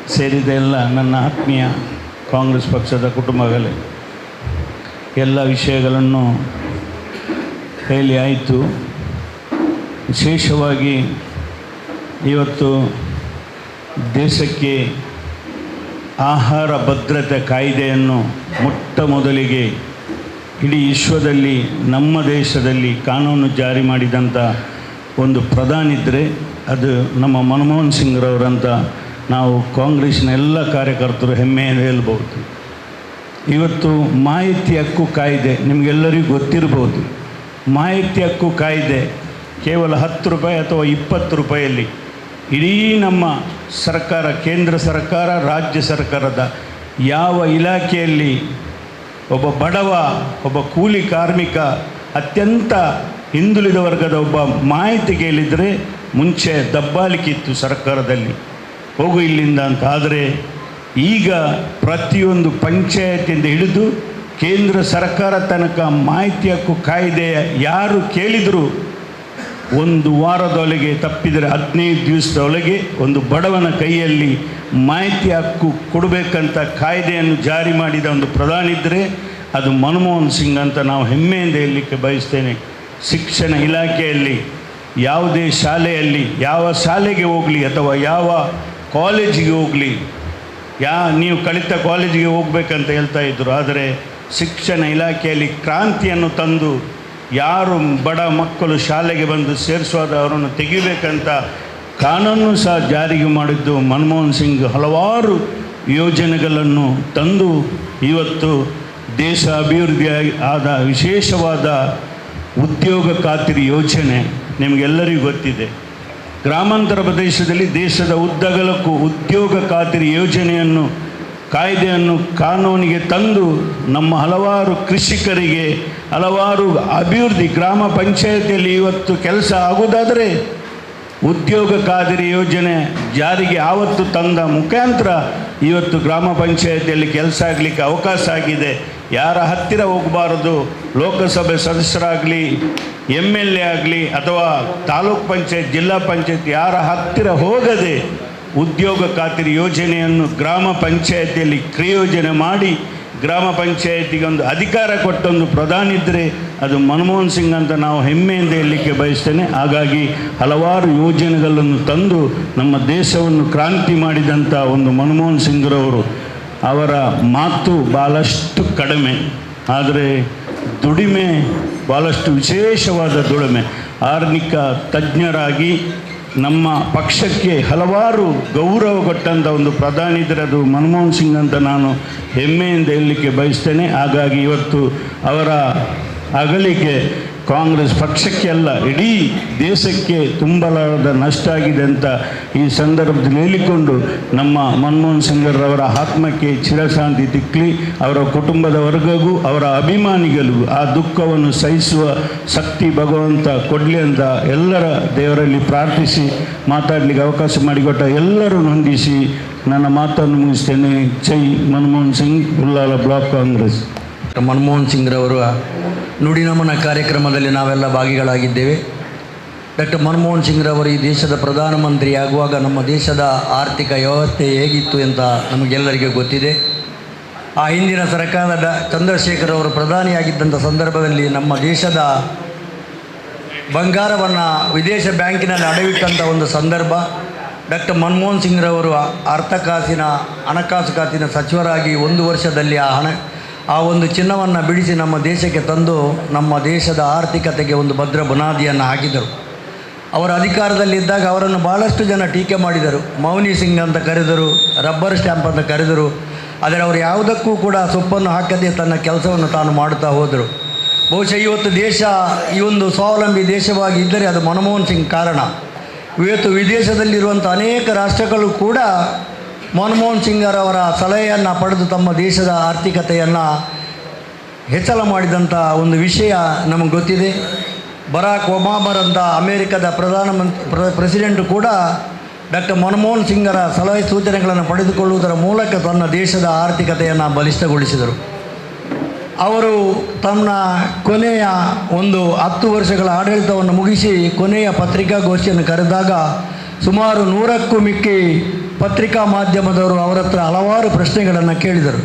ಸೇರಿದ ಎಲ್ಲ ನನ್ನ ಆತ್ಮೀಯ ಕಾಂಗ್ರೆಸ್ ಪಕ್ಷದ ಕುಟುಂಬಗಳೇ, ಎಲ್ಲ ವಿಷಯಗಳನ್ನು ಹೇಳಿ ಆಯಿತು. ವಿಶೇಷವಾಗಿ ಇವತ್ತು ದೇಶಕ್ಕೆ ಆಹಾರ ಭದ್ರತೆ ಕಾಯ್ದೆಯನ್ನು ಮೊಟ್ಟ ಮೊದಲಿಗೆ ಇಡೀ ವಿಶ್ವದಲ್ಲಿ, ನಮ್ಮ ದೇಶದಲ್ಲಿ ಕಾನೂನು ಜಾರಿ ಮಾಡಿದಂಥ ಒಂದು ಪ್ರಧಾನಿದ್ದರೆ ಅದು ನಮ್ಮ ಮನಮೋಹನ್ ಸಿಂಗ್ರವರಂತ ನಾವು ಕಾಂಗ್ರೆಸ್ನ ಎಲ್ಲ ಕಾರ್ಯಕರ್ತರು ಹೆಮ್ಮೆಯನ್ನು ಹೇಳ್ಬೋದು ಇವತ್ತು ಮಾಹಿತಿ ಹಕ್ಕು ಕಾಯ್ದೆ ನಿಮಗೆಲ್ಲರಿಗೂ ಗೊತ್ತಿರ್ಬೋದು ಮಾಹಿತಿ ಹಕ್ಕು ಕಾಯ್ದೆ. ಕೇವಲ ಹತ್ತು ರೂಪಾಯಿ ಅಥವಾ ಇಪ್ಪತ್ತು ರೂಪಾಯಲ್ಲಿ ಇಡೀ ನಮ್ಮ ಸರ್ಕಾರ, ಕೇಂದ್ರ ಸರ್ಕಾರ, ರಾಜ್ಯ ಸರ್ಕಾರದ ಯಾವ ಇಲಾಖೆಯಲ್ಲಿ ಒಬ್ಬ ಬಡವ, ಒಬ್ಬ ಕೂಲಿ ಕಾರ್ಮಿಕ, ಅತ್ಯಂತ ಹಿಂದುಳಿದ ವರ್ಗದ ಒಬ್ಬ ಮಾಹಿತಿ ಕೇಳಿದರೆ ಮುಂಚೆ ದಬ್ಬಾಳಿಕೆ ಇತ್ತು ಸರ್ಕಾರದಲ್ಲಿ. ಹೋಗು ಇಲ್ಲಿಂದ ಅಂತ. ಆದರೆ ಈಗ ಪ್ರತಿಯೊಂದು ಪಂಚಾಯತಿಯಿಂದ ಹಿಡಿದು ಕೇಂದ್ರ ಸರ್ಕಾರ ತನಕ ಮಾಹಿತಿ ಹಕ್ಕು ಕಾಯ್ದೆ ಯಾರು ಕೇಳಿದರೂ ಒಂದು ವಾರದೊಳಗೆ ತಪ್ಪಿದರೆ, ಹದಿನೈದು ದಿವಸದೊಳಗೆ ಒಂದು ಬಡವನ ಕೈಯಲ್ಲಿ ಮಾಹಿತಿ ಹಕ್ಕು ಕೊಡಬೇಕಂತ ಕಾಯ್ದೆಯನ್ನು ಜಾರಿ ಮಾಡಿದ ಒಂದು ಪ್ರಧಾನಿ ಇದ್ದರೆ ಅದು ಮನಮೋಹನ್ ಸಿಂಗ್ ಅಂತ ನಾವು ಹೆಮ್ಮೆಯಿಂದ ಹೇಳಲಿಕ್ಕೆ ಬಯಸ್ತೇನೆ. ಶಿಕ್ಷಣ ಇಲಾಖೆಯಲ್ಲಿ, ಯಾವುದೇ ಶಾಲೆಯಲ್ಲಿ, ಯಾವ ಶಾಲೆಗೆ ಹೋಗಲಿ ಅಥವಾ ಯಾವ ಕಾಲೇಜಿಗೆ ಹೋಗಲಿ, ಯಾ, ನೀವು ಕಲಿತ ಕಾಲೇಜಿಗೆ ಹೋಗ್ಬೇಕಂತ ಹೇಳ್ತಾ ಇದ್ದರು ಆದರೆ ಶಿಕ್ಷಣ ಇಲಾಖೆಯಲ್ಲಿ ಕ್ರಾಂತಿಯನ್ನು ತಂದು ಯಾರು ಬಡ ಮಕ್ಕಳು ಶಾಲೆಗೆ ಬಂದು ಸೇರಿಸುವಾಗ ಅವರನ್ನು ತೆಗಿಬೇಕಂತ ಕಾನೂನು ಸಹ ಜಾರಿಗೆ ಮಾಡಿದ್ದು ಮನಮೋಹನ್ ಸಿಂಗ್ ಹಲವಾರು ಯೋಜನೆಗಳನ್ನು ತಂದು ಇವತ್ತು ದೇಶ ಅಭಿವೃದ್ಧಿ ಆದ ವಿಶೇಷವಾದ ಉದ್ಯೋಗ ಖಾತ್ರಿ ಯೋಜನೆ ನಿಮಗೆಲ್ಲರಿಗೂ ಗೊತ್ತಿದೆ. ಗ್ರಾಮಾಂತರ ಪ್ರದೇಶದಲ್ಲಿ ದೇಶದ ಉದ್ದಗಲಕ್ಕೂ ಉದ್ಯೋಗ ಖಾತ್ರಿ ಯೋಜನೆಯನ್ನು ಕಾಯ್ದೆಯನ್ನು ಕಾನೂನಿಗೆ ತಂದು ನಮ್ಮ ಹಲವಾರು ಕೃಷಿಕರಿಗೆ, ಹಲವಾರು ಅಭಿವೃದ್ಧಿ ಗ್ರಾಮ ಪಂಚಾಯತಿಯಲ್ಲಿ ಇವತ್ತು ಕೆಲಸ ಆಗುವುದಾದರೆ ಉದ್ಯೋಗ ಖಾದರಿ ಯೋಜನೆ ಜಾರಿಗೆ ಆವತ್ತು ತಂದ ಮುಖಾಂತರ ಇವತ್ತು ಗ್ರಾಮ ಪಂಚಾಯತಿಯಲ್ಲಿ ಕೆಲಸ ಆಗಲಿಕ್ಕೆ ಅವಕಾಶ ಆಗಿದೆ. ಯಾರ ಹತ್ತಿರ ಹೋಗಬಾರದು? ಲೋಕಸಭೆ ಸದಸ್ಯರಾಗಲಿ ಎಂ ಎಲ್ ಎ ಆಗಲಿ, ಅಥವಾ ತಾಲೂಕ್ ಪಂಚಾಯತ್, ಜಿಲ್ಲಾ ಪಂಚಾಯತ್ ಯಾರ ಹತ್ತಿರ ಹೋಗದೆ ಉದ್ಯೋಗ ಖಾತ್ರಿ ಯೋಜನೆಯನ್ನು ಗ್ರಾಮ ಪಂಚಾಯತಿಯಲ್ಲಿ ಕ್ರಿಯೋಜನೆ ಮಾಡಿ ಗ್ರಾಮ ಪಂಚಾಯತಿಗೆ ಒಂದು ಅಧಿಕಾರ ಕೊಟ್ಟೊಂದು ಪ್ರಧಾನಿ ಇದ್ದರೆ ಅದು ಮನಮೋಹನ್ ಸಿಂಗ್ ಅಂತ ನಾವು ಹೆಮ್ಮೆಯಿಂದ ಹೇಳಲಿಕ್ಕೆ ಬಯಸ್ತೇನೆ. ಹಾಗಾಗಿ ಹಲವಾರು ಯೋಜನೆಗಳನ್ನು ತಂದು ನಮ್ಮ ದೇಶವನ್ನು ಕ್ರಾಂತಿ ಮಾಡಿದಂಥ ಒಂದು ಮನಮೋಹನ್ ಸಿಂಗ್ರವರು ಅವರ ಮಾತು ಭಾಳಷ್ಟು ಕಡಿಮೆ, ಆದರೆ ದುಡಿಮೆ ಭಾಳಷ್ಟು ವಿಶೇಷವಾದ ದುಡಿಮೆ. ಆರ್ನಿಕ ತಜ್ಞರಾಗಿ ನಮ್ಮ ಪಕ್ಷಕ್ಕೆ ಹಲವಾರು ಗೌರವ ಕೊಟ್ಟಂಥ ಒಂದು ಪ್ರಧಾನಿ ಅದು ಮನಮೋಹನ್ ಸಿಂಗ್ ಅಂತ ನಾನು ಹೆಮ್ಮೆಯಿಂದ ಹೇಳಲಿಕ್ಕೆ ಬಯಸ್ತೇನೆ. ಹಾಗಾಗಿ ಇವತ್ತು ಅವರ ಅಗಲಿಕೆ ಕಾಂಗ್ರೆಸ್ ಪಕ್ಷಕ್ಕೆ ಅಲ್ಲ, ಇಡೀ ದೇಶಕ್ಕೆ ತುಂಬಲಾರದ ನಷ್ಟ ಆಗಿದೆ ಅಂತ ಈ ಸಂದರ್ಭದಲ್ಲಿ ಹೇಳಿಕೊಂಡು ನಮ್ಮ ಮನಮೋಹನ್ ಸಿಂಗರವರ ಆತ್ಮಕ್ಕೆ ಚಿರಶಾಂತಿ ತಿಕ್ಕಲಿ ಅವರ ಕುಟುಂಬದ ವರ್ಗಗೂ, ಅವರ ಅಭಿಮಾನಿಗಳಿಗೂ ಆ ದುಃಖವನ್ನು ಸಹಿಸುವ ಶಕ್ತಿ ಭಗವಂತ ಕೊಡಲಿ ಅಂತ ಎಲ್ಲರ ದೇವರಲ್ಲಿ ಪ್ರಾರ್ಥಿಸಿ, ಮಾತಾಡಲಿಕ್ಕೆ ಅವಕಾಶ ಮಾಡಿಕೊಟ್ಟ ಎಲ್ಲರೂ ನೊಂದಿಸಿ ನನ್ನ ಮಾತನ್ನು ಮುಗಿಸ್ತೇನೆ. ಜೈ ಮನಮೋಹನ್ ಸಿಂಗ್ ಉಲ್ಲಾಲ ಬ್ಲಾಕ್ ಕಾಂಗ್ರೆಸ್. ಮನಮೋಹನ್ ಸಿಂಗ್ರವರ ನುಡಿನಮನ ಕಾರ್ಯಕ್ರಮದಲ್ಲಿ ನಾವೆಲ್ಲ ಭಾಗಿಗಳಾಗಿದ್ದೇವೆ. ಡಾಕ್ಟರ್ ಮನಮೋಹನ್ ಸಿಂಗ್ರವರು ಈ ದೇಶದ ಪ್ರಧಾನಮಂತ್ರಿ ಆಗುವಾಗ ನಮ್ಮ ದೇಶದ ಆರ್ಥಿಕ ವ್ಯವಸ್ಥೆ ಹೇಗಿತ್ತು ಅಂತ ನಮಗೆಲ್ಲರಿಗೂ ಗೊತ್ತಿದೆ. ಆ ಹಿಂದಿನ ಸರ್ಕಾರದ ಚಂದ್ರಶೇಖರ್ ಅವರು ಪ್ರಧಾನಿಯಾಗಿದ್ದಂಥ ಸಂದರ್ಭದಲ್ಲಿ ನಮ್ಮ ದೇಶದ ಬಂಗಾರವನ್ನು ವಿದೇಶ ಬ್ಯಾಂಕಿನಲ್ಲಿ ಅಡವಿಟ್ಟಂಥ ಒಂದು ಸಂದರ್ಭ. ಡಾಕ್ಟರ್ ಮನಮೋಹನ್ ಸಿಂಗ್ರವರು ಅರ್ಥಕಾಸಿನ ಹಣಕಾಸು ಖಾತಿನ ಸಚಿವರಾಗಿ ಒಂದು ವರ್ಷದಲ್ಲಿ ಆ ಹಣ ಆ ಒಂದು ಚಿನ್ನವನ್ನು ಬಿಡಿಸಿ ನಮ್ಮ ದೇಶಕ್ಕೆ ತಂದು ನಮ್ಮ ದೇಶದ ಆರ್ಥಿಕತೆಗೆ ಒಂದು ಭದ್ರ ಬುನಾದಿಯನ್ನು ಹಾಕಿದರು. ಅವರ ಅಧಿಕಾರದಲ್ಲಿದ್ದಾಗ ಅವರನ್ನು ಭಾಳಷ್ಟು ಜನ ಟೀಕೆ ಮಾಡಿದರು. ಮೌನಿ ಸಿಂಗ್ ಅಂತ ಕರೆದರು, ರಬ್ಬರ್ ಸ್ಟ್ಯಾಂಪ್ ಅಂತ ಕರೆದರು. ಆದರೆ ಅವರು ಯಾವುದಕ್ಕೂ ಕೂಡ ಸೊಪ್ಪನ್ನು ಹಾಕದೆ ತನ್ನ ಕೆಲಸವನ್ನು ತಾನು ಮಾಡುತ್ತಾ ಹೋದರು. ಬಹುಶಃ ಇವತ್ತು ದೇಶ, ಈ ಒಂದು ಸ್ವಾವಲಂಬಿ ದೇಶವಾಗಿ ಇದ್ದರೆ ಅದು ಮನಮೋಹನ್ ಸಿಂಗ್ ಕಾರಣ. ಇವತ್ತು ವಿದೇಶದಲ್ಲಿರುವಂಥ ಅನೇಕ ರಾಷ್ಟ್ರಗಳು ಕೂಡ ಮನಮೋಹನ್ ಸಿಂಗರವರ ಸಲಹೆಯನ್ನು ಪಡೆದು ತಮ್ಮ ದೇಶದ ಆರ್ಥಿಕತೆಯನ್ನು ಹೆಚ್ಚಳ ಮಾಡಿದಂಥ ಒಂದು ವಿಷಯ ನಮಗೆ ಗೊತ್ತಿದೆ. ಬರಾಕ್ ಒಬಾಮರಂಥ ಅಮೇರಿಕದ ಪ್ರಧಾನಮಂತ್ರಿ, ಪ್ರ, ಪ್ರೆಸಿಡೆಂಟು ಕೂಡ ಡಾಕ್ಟರ್ ಮನಮೋಹನ್ ಸಿಂಗರ ಸಲಹೆ ಸೂಚನೆಗಳನ್ನು ಪಡೆದುಕೊಳ್ಳುವುದರ ಮೂಲಕ ತನ್ನ ದೇಶದ ಆರ್ಥಿಕತೆಯನ್ನು ಬಲಿಷ್ಠಗೊಳಿಸಿದರು. ಅವರು ತನ್ನ ಕೊನೆಯ ಒಂದು ಹತ್ತು ವರ್ಷಗಳ ಆಡಳಿತವನ್ನು ಮುಗಿಸಿ ಕೊನೆಯ ಪತ್ರಿಕಾಗೋಷ್ಠಿಯನ್ನು ಕರೆದಾಗ ಸುಮಾರು ನೂರಕ್ಕೂ ಮಿಕ್ಕಿ ಪತ್ರಿಕಾ ಮಾಧ್ಯಮದವರು ಅವರ ಹತ್ರ ಹಲವಾರು ಪ್ರಶ್ನೆಗಳನ್ನು ಕೇಳಿದರು.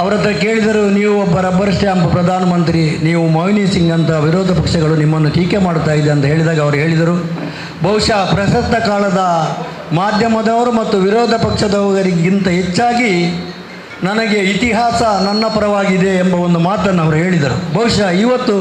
ಅವರ ಹತ್ರ ಕೇಳಿದರು, ನೀವು ಒಬ್ಬ ರಬ್ಬರ್ ಸ್ಟ್ಯಾಂಪ್ ಪ್ರಧಾನಮಂತ್ರಿ, ನೀವು ಮೋಹಿನಿ ಸಿಂಗ್ ಅಂತ ವಿರೋಧ ಪಕ್ಷಗಳು ನಿಮ್ಮನ್ನು ಟೀಕೆ ಮಾಡ್ತಾ ಇದೆ ಅಂತ ಹೇಳಿದಾಗ ಅವರು ಹೇಳಿದರು. ಬಹುಶಃ ಪ್ರಸಕ್ತ ಕಾಲದ ಮಾಧ್ಯಮದವರು ಮತ್ತು ವಿರೋಧ ಪಕ್ಷದವರಿಗಿಂತ ಹೆಚ್ಚಾಗಿ ನನಗೆ ಇತಿಹಾಸ ನನ್ನ ಪರವಾಗಿದೆ ಎಂಬ ಒಂದು ಮಾತನ್ನು ಅವರು ಹೇಳಿದರು. ಬಹುಶಃ ಇವತ್ತು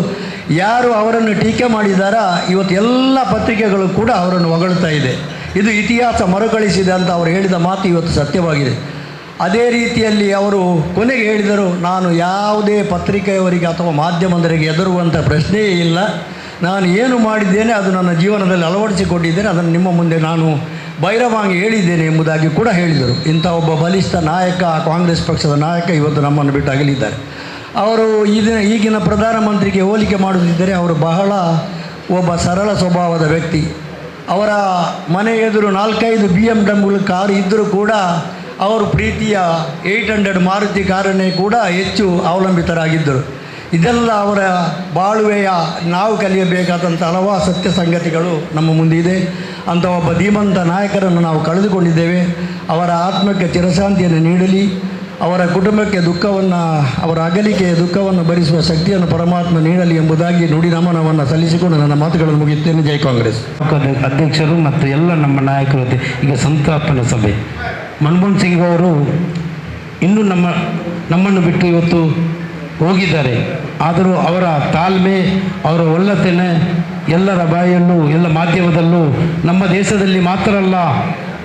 ಯಾರು ಅವರನ್ನು ಟೀಕೆ ಮಾಡಿದಾರ, ಇವತ್ತು ಎಲ್ಲ ಪತ್ರಿಕೆಗಳು ಕೂಡ ಅವರನ್ನು ಹೊಗಳ್ತಾ ಇದೆ. ಇದು ಇತಿಹಾಸ ಮರುಕಳಿಸಿದೆ ಅಂತ ಅವರು ಹೇಳಿದ ಮಾತು ಇವತ್ತು ಸತ್ಯವಾಗಿದೆ. ಅದೇ ರೀತಿಯಲ್ಲಿ ಅವರು ಕೊನೆಗೆ ಹೇಳಿದರು, ನಾನು ಯಾವುದೇ ಪತ್ರಿಕೆಯವರಿಗೆ ಅಥವಾ ಮಾಧ್ಯಮದವರಿಗೆ ಎದುರುವಂಥ ಪ್ರಶ್ನೆಯೇ ಇಲ್ಲ. ನಾನು ಏನು ಮಾಡಿದ್ದೇನೆ, ಅದು ನನ್ನ ಜೀವನದಲ್ಲಿ ಅಳವಡಿಸಿಕೊಂಡಿದ್ದೇನೆ, ಅದನ್ನು ನಿಮ್ಮ ಮುಂದೆ ನಾನು ಬಹಿರವಾಗಿ ಹೇಳಿದ್ದೇನೆ ಎಂಬುದಾಗಿ ಕೂಡ ಹೇಳಿದರು. ಇಂಥ ಒಬ್ಬ ಬಲಿಷ್ಠ ನಾಯಕ, ಕಾಂಗ್ರೆಸ್ ಪಕ್ಷದ ನಾಯಕ ಇವತ್ತು ನಮ್ಮನ್ನು ಬಿಟ್ಟು ಅಗಲಿದ್ದಾರೆ. ಅವರು ಈಗಿನ ಈಗಿನ ಪ್ರಧಾನಮಂತ್ರಿಗೆ ಹೋಲಿಕೆ ಮಾಡುತ್ತಿದ್ದರೆ, ಅವರು ಬಹಳ ಒಬ್ಬ ಸರಳ ಸ್ವಭಾವದ ವ್ಯಕ್ತಿ. ಅವರ ಮನೆ ಎದುರು ನಾಲ್ಕೈದು ಬಿ ಎಂ ಡಬ್ಲ್ಯೂ ಕಾರ್ ಇದ್ದರೂ ಕೂಡ ಅವರು ಪ್ರೀತಿಯ ಏಯ್ಟ್ ಹಂಡ್ರೆಡ್ ಮಾರುತಿ ಕಾರನ್ನೇ ಕೂಡ ಹೆಚ್ಚು ಅವಲಂಬಿತರಾಗಿದ್ದರು. ಇದೆಲ್ಲ ಅವರ ಬಾಳುವೆಯ ನಾವು ಕಲಿಯಬೇಕಾದಂಥ ಹಲವಾರು ಸತ್ಯ ಸಂಗತಿಗಳು ನಮ್ಮ ಮುಂದಿದೆ ಅಂಥ ಒಬ್ಬ ಧೀಮಂತ ನಾಯಕರನ್ನು ನಾವು ಕಳೆದುಕೊಂಡಿದ್ದೇವೆ. ಅವರ ಆತ್ಮಕ್ಕೆ ಚಿರಶಾಂತಿಯನ್ನು ನೀಡಲಿ. ಅವರ ಕುಟುಂಬಕ್ಕೆ ದುಃಖವನ್ನು, ಅವರ ಅಗಲಿಕೆಯ ದುಃಖವನ್ನು ಭರಿಸುವ ಶಕ್ತಿಯನ್ನು ಪರಮಾತ್ಮ ನೀಡಲಿ ಎಂಬುದಾಗಿ ನುಡಿ ನಮನವನ್ನು ಸಲ್ಲಿಸಿಕೊಂಡು ನನ್ನ ಮಾತುಗಳನ್ನು ಮುಗಿಯುತ್ತೇನೆ. ಜೈ ಕಾಂಗ್ರೆಸ್. ಅಧ್ಯಕ್ಷರು ಮತ್ತು ಎಲ್ಲ ನಮ್ಮ ನಾಯಕರು ಈಗ ಸಂತಾಪನ ಸಭೆ. ಮನಮೋಹನ್ ಸಿಂಗ್ ಅವರು ಇನ್ನೂ ನಮ್ಮ, ನಮ್ಮನ್ನು ಬಿಟ್ಟು ಇವತ್ತು ಹೋಗಿದ್ದಾರೆ. ಆದರೂ ಅವರ ತಾಳ್ಮೆ, ಅವರ ಒಳ್ಳತೆನೆ ಎಲ್ಲರ ಬಾಯಲ್ಲೂ ಎಲ್ಲ ಮಾಧ್ಯಮದಲ್ಲೂ ನಮ್ಮ ದೇಶದಲ್ಲಿ ಮಾತ್ರ ಅಲ್ಲ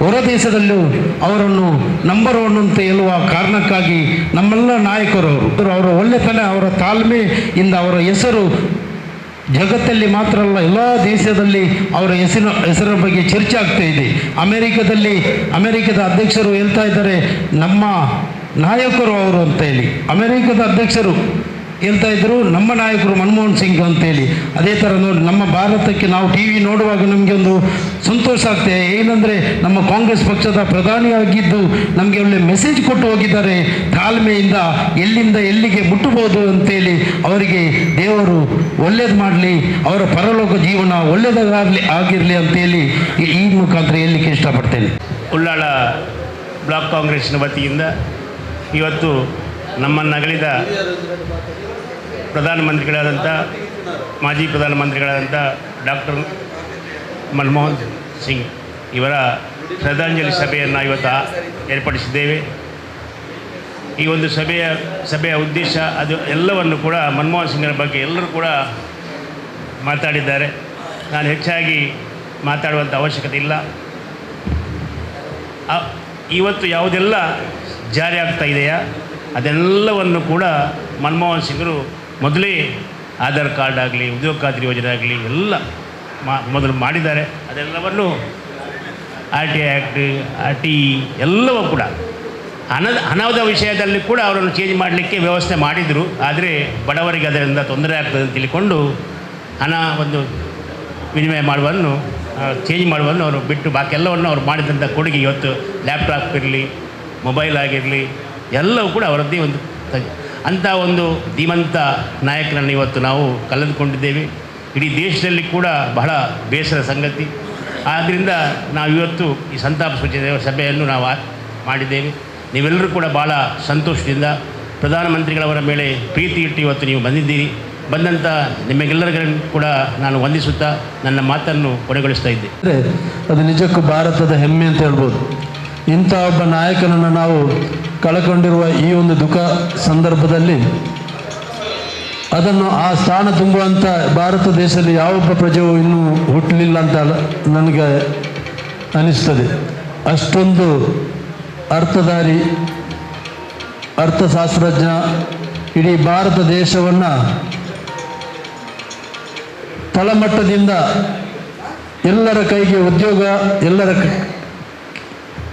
ಹೊರ ದೇಶದಲ್ಲೂ ಅವರನ್ನು ನಂಬರ್ ಒನ್ ಅಂತ ಹೇಳುವ ಕಾರಣಕ್ಕಾಗಿ ನಮ್ಮೆಲ್ಲ ನಾಯಕರು ಅವರು ಅವರ ಒಳ್ಳೆತನ, ಅವರ ತಾಳ್ಮೆಯಿಂದ ಅವರ ಹೆಸರು ಜಗತ್ತಲ್ಲಿ ಮಾತ್ರ ಅಲ್ಲ, ಎಲ್ಲ ದೇಶದಲ್ಲಿ ಅವರ ಹೆಸರಿನ ಹೆಸರಿನ ಬಗ್ಗೆ ಚರ್ಚೆ ಆಗ್ತಾ ಇದೆ. ಅಮೆರಿಕದಲ್ಲಿ, ಅಮೆರಿಕದ ಅಧ್ಯಕ್ಷರು ಹೇಳ್ತಾ ಇದ್ದಾರೆ, ನಮ್ಮ ನಾಯಕರು ಅವರು ಅಂತ ಹೇಳಿ. ಅಮೆರಿಕದ ಅಧ್ಯಕ್ಷರು ಹೇಳ್ತಾ ಇದ್ದರು ನಮ್ಮ ನಾಯಕರು ಮನಮೋಹನ್ ಸಿಂಗ್ ಅಂತೇಳಿ. ಅದೇ ಥರ ನೋಡಿ, ನಮ್ಮ ಭಾರತಕ್ಕೆ ನಾವು ಟಿ ವಿ ನೋಡುವಾಗ ನಮಗೆ ಒಂದು ಸಂತೋಷ ಆಗ್ತದೆ ಏನಂದರೆ ನಮ್ಮ ಕಾಂಗ್ರೆಸ್ ಪಕ್ಷದ ಪ್ರಧಾನಿಯಾಗಿದ್ದು ನಮಗೆ ಒಳ್ಳೆ ಮೆಸೇಜ್ ಕೊಟ್ಟು ಹೋಗಿದ್ದಾರೆ. ತಾಳ್ಮೆಯಿಂದ ಎಲ್ಲಿಂದ ಎಲ್ಲಿಗೆ ಮುಟ್ಟಬಹುದು ಅಂತೇಳಿ ಅವರಿಗೆ ದೇವರು ಒಳ್ಳೇದು ಮಾಡಲಿ, ಅವರ ಪರಲೋಕ ಜೀವನ ಒಳ್ಳೆಯದಾಗಲಿ ಆಗಿರಲಿ ಅಂತೇಳಿ ಈ- ಮುಖಾಂತರ ಹೇಳಲಿಕ್ಕೆ ಇಷ್ಟಪಡ್ತೇನೆ. ಉಳ್ಳಾಳ ಬ್ಲಾಕ್ ಕಾಂಗ್ರೆಸ್ನ ವತಿಯಿಂದ ಇವತ್ತು ನಮ್ಮನ್ನಗಳಿದ ಪ್ರಧಾನಮಂತ್ರಿಗಳಾದಂಥ, ಮಾಜಿ ಪ್ರಧಾನಮಂತ್ರಿಗಳಾದಂಥ ಡಾಕ್ಟರ್ ಮನಮೋಹನ್ ಸಿಂಗ್ ಇವರ ಶ್ರದ್ಧಾಂಜಲಿ ಸಭೆಯನ್ನು ಇವತ್ತು ಏರ್ಪಡಿಸಿದ್ದೇವೆ. ಈ ಒಂದು ಸಭೆಯ ಸಭೆಯ ಉದ್ದೇಶ ಅದು ಎಲ್ಲವನ್ನು ಕೂಡ ಮನಮೋಹನ್ ಸಿಂಗ್ರ ಬಗ್ಗೆ ಎಲ್ಲರೂ ಕೂಡ ಮಾತಾಡಿದ್ದಾರೆ. ನಾನು ಹೆಚ್ಚಾಗಿ ಮಾತಾಡುವಂಥ ಅವಶ್ಯಕತೆ ಇಲ್ಲ. ಇವತ್ತು ಯಾವುದೆಲ್ಲ ಜಾರಿ ಆಗ್ತಾ ಇದೆಯಾ ಅದೆಲ್ಲವನ್ನು ಕೂಡ ಮನಮೋಹನ್ ಸಿಂಗರು ಮೊದಲೇ ಆಧಾರ್ ಕಾರ್ಡ್ ಆಗಲಿ ಉದ್ಯೋಗ ಖಾತ್ರಿ ಯೋಜನೆ ಆಗಲಿ, ಎಲ್ಲ ಮಾ, ಮೊದಲು ಮಾಡಿದ್ದಾರೆ. ಅದೆಲ್ಲವನ್ನು R T act R T ಎಲ್ಲವೂ ಕೂಡ ಹಣದ ಹಣದ ವಿಷಯದಲ್ಲಿ ಕೂಡ ಅವರನ್ನು ಚೇಂಜ್ ಮಾಡಲಿಕ್ಕೆ ವ್ಯವಸ್ಥೆ ಮಾಡಿದರು. ಆದರೆ ಬಡವರಿಗೆ ಅದರಿಂದ ತೊಂದರೆ ಆಗ್ತದೆ ಅಂತ ತಿಳ್ಕೊಂಡು ಹಣ ಒಂದು ವಿನಿಮಯ ಮಾಡುವನ್ನು ಚೇಂಜ್ ಮಾಡುವನ್ನು ಅವರು ಬಿಟ್ಟು ಬಾಕಿ ಎಲ್ಲವನ್ನು ಅವರು ಮಾಡಿದಂಥ ಕೊಡುಗೆ ಇವತ್ತು ಲ್ಯಾಪ್ಟಾಪ್ ಇರಲಿ ಮೊಬೈಲ್ ಆಗಿರಲಿ, ಎಲ್ಲವೂ ಕೂಡ ಅವರದ್ದೇ ಒಂದು ಅಂಥ ಒಂದು ಧೀಮಂತ ನಾಯಕರನ್ನು ಇವತ್ತು ನಾವು ಕಳೆದುಕೊಂಡಿದ್ದೇವೆ. ಇಡೀ ದೇಶದಲ್ಲಿ ಕೂಡ ಬಹಳ ಬೇಸರ ಸಂಗತಿ. ಆದ್ದರಿಂದ ನಾವು ಇವತ್ತು ಈ ಸಂತಾಪ ಸೂಚನೆ ಸಭೆಯನ್ನು ನಾವು ಮಾಡಿದ್ದೇವೆ. ನೀವೆಲ್ಲರೂ ಕೂಡ ಭಾಳ ಸಂತೋಷದಿಂದ ಪ್ರಧಾನಮಂತ್ರಿಗಳವರ ಮೇಲೆ ಪ್ರೀತಿ ಇಟ್ಟು ಇವತ್ತು ನೀವು ಬಂದಿದ್ದೀರಿ. ಬಂದಂಥ ನಿಮಗೆಲ್ಲರಿಗೂ ಕೂಡ ನಾನು ವಂದಿಸುತ್ತಾ ನನ್ನ ಮಾತನ್ನು ಕೊನೆಗೊಳಿಸ್ತಾ ಇದ್ದೆ ಅಂದರೆ ಅದು ನಿಜಕ್ಕೂ ಭಾರತದ ಹೆಮ್ಮೆ ಅಂತ ಹೇಳ್ಬೋದು. ಇಂಥ ಒಬ್ಬ ನಾಯಕನನ್ನು ನಾವು ಕಳಕೊಂಡಿರುವ ಈ ಒಂದು ದುಃಖ ಸಂದರ್ಭದಲ್ಲಿ ಅದನ್ನು ಆ ಸ್ಥಾನ ತುಂಬುವಂಥ ಭಾರತ ದೇಶದಲ್ಲಿ ಯಾವೊಬ್ಬ ಪ್ರಜೆಯೂ ಇನ್ನೂ ಹುಟ್ಟಲಿಲ್ಲ ಅಂತ ನನಗೆ ಅನಿಸ್ತದೆ. ಅಷ್ಟೊಂದು ಅರ್ಥಧಾರಿ ಅರ್ಥಶಾಸ್ತ್ರಜ್ಞ ಇಡೀ ಭಾರತ ದೇಶವನ್ನು ತಳಮಟ್ಟದಿಂದ ಎಲ್ಲರ ಕೈಗೆ ಉದ್ಯೋಗ, ಎಲ್ಲರ